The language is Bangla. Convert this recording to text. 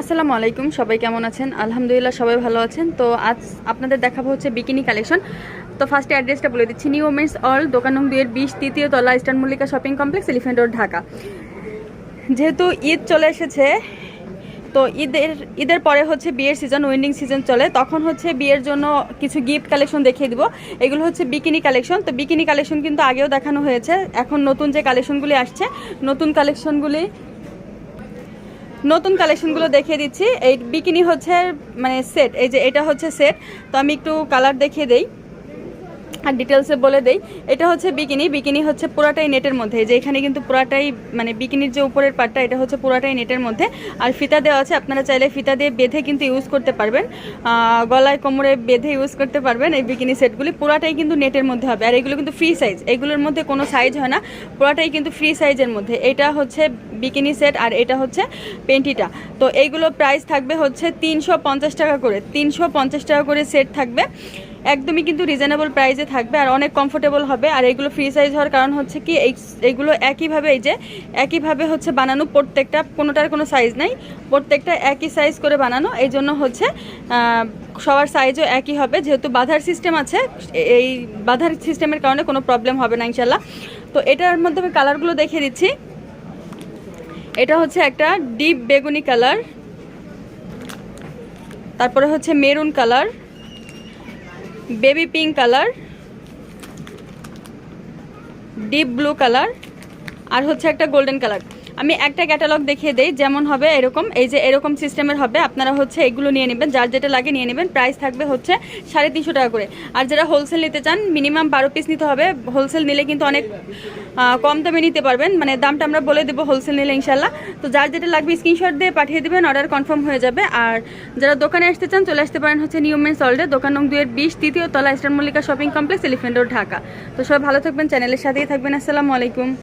আসসালামু আলাইকুম, সবাই কেমন আছেন? আলহামদুলিল্লাহ সবাই ভালো আছেন। তো আজ আপনাদের দেখাবো হচ্ছে বিকিনি কালেকশন তো ফার্স্টে অ্যাড্রেসটা বলে দিচ্ছি। নিউ ওমেন্স অল দোকান নং দুইয়ের বিশ, তৃতীয় তলা eastern Mallika shopping complex elephant road Dhaka. যেহেতু ঈদ চলে এসেছে, তো ঈদের ঈদের পরে হচ্ছে বিয়ের সিজন উইন্ডিং সিজন চলে। তখন হচ্ছে বিয়ের জন্য কিছু গিফট কালেকশন দেখিয়ে দিব। এগুলো হচ্ছে বিকিনি কালেকশন তো বিকিনি কালেকশন কিন্তু আগেও দেখানো হয়েছে। এখন নতুন যে কালেকশনগুলি আসছে, নতুন কালেকশনগুলি নতুন কালেকশনগুলো দেখিয়ে দিচ্ছি। এই বিকিনি হচ্ছে মানে সেট এই যে এটা হচ্ছে সেট তো আমি একটু কালার দেখিয়ে দেই। আর ডিটেলসে বলে দেই, এটা হচ্ছে বিকিনি বিকিনি হচ্ছে পুরাটাই নেটের মধ্যে। যে এখানে কিন্তু পুরাটাই মানে বিকিনির যে উপরের পার্টটা এটা হচ্ছে পুরাটাই নেটের মধ্যে। আর ফিতা দেওয়া আছে, আপনারা চাইলে ফিতা দিয়ে বেঁধে কিন্তু ইউজ করতে পারবেন। গলায় কোমরে বেঁধে ইউজ করতে পারবেন এই বিকিনি সেটগুলি পুরাটাই কিন্তু নেটের মধ্যে হবে। আর এগুলো কিন্তু ফ্রি সাইজ এগুলোর মধ্যে কোনো সাইজ হয় না। পুরাটাই কিন্তু ফ্রি সাইজের মধ্যে। এটা হচ্ছে বিকিনি সেট আর এটা হচ্ছে পেন্টিটা তো এইগুলো প্রাইস থাকবে হচ্ছে তিনশো পঞ্চাশ টাকা করে। তিনশো পঞ্চাশ টাকা করে সেট থাকবে। একদমই কিন্তু রিজনেবল প্রাইসে থাকবে আর অনেক কমফোর্টেবল হবে। আর এগুলো ফ্রি সাইজ হওয়ার কারণ হচ্ছে কি, এই এইগুলো একইভাবে, এই যে একইভাবে হচ্ছে বানানো প্রত্যেকটা, কোনোটার কোনো সাইজ নাই, প্রত্যেকটা একই সাইজ করে বানানো। এই জন্য হচ্ছে সবার সাইজও একই হবে। যেহেতু বাধার সিস্টেম আছে, এই বাধার সিস্টেমের কারণে কোনো প্রবলেম হবে না ইনশাল্লাহ তো এটার মধ্যে আমি কালারগুলো দেখিয়ে দিচ্ছি। এটা হচ্ছে একটা ডিপ বেগুনি কালার তারপরে হচ্ছে maroon colour baby pink colour deep blue colour আর হচ্ছে একটা গোল্ডেন কালার আমি একটা ক্যাটালগ দেখিয়ে দেই, যেমন হবে এরকম, এই যে এরকম সিস্টেমের হবে, আপনারা হচ্ছে এগুলো নিয়ে নেবেন, যার যেটা লাগে নিয়ে নেবেন প্রাইস থাকবে হচ্ছে সাড়ে তিনশো টাকা করে। আর যারা হোলসেল নিতে চান মিনিমাম বারো পিস নিতে হবে হোলসেল নিলে কিন্তু অনেক কম দামে নিতে পারবেন মানে দামটা আমরা বলে দেবো হোলসেল নিলে ইনশাল্লাহ তো যার যেটা লাগবে স্ক্রিনশট দিয়ে পাঠিয়ে দেবেন অর্ডার কনফার্ম হয়ে যাবে। আর যারা দোকানে আসতে চান, চলে আসতে পারেন হচ্ছে নিউ মেন সল্ডে দোকান নং দুয়ের বিশ, তৃতীয় তলা eastern Mallika shopping complex elephant road Dhaka. তো সবাই ভালো থাকবেন চ্যানেলের সাথেই থাকবেন, আসসালামু আলাইকুম।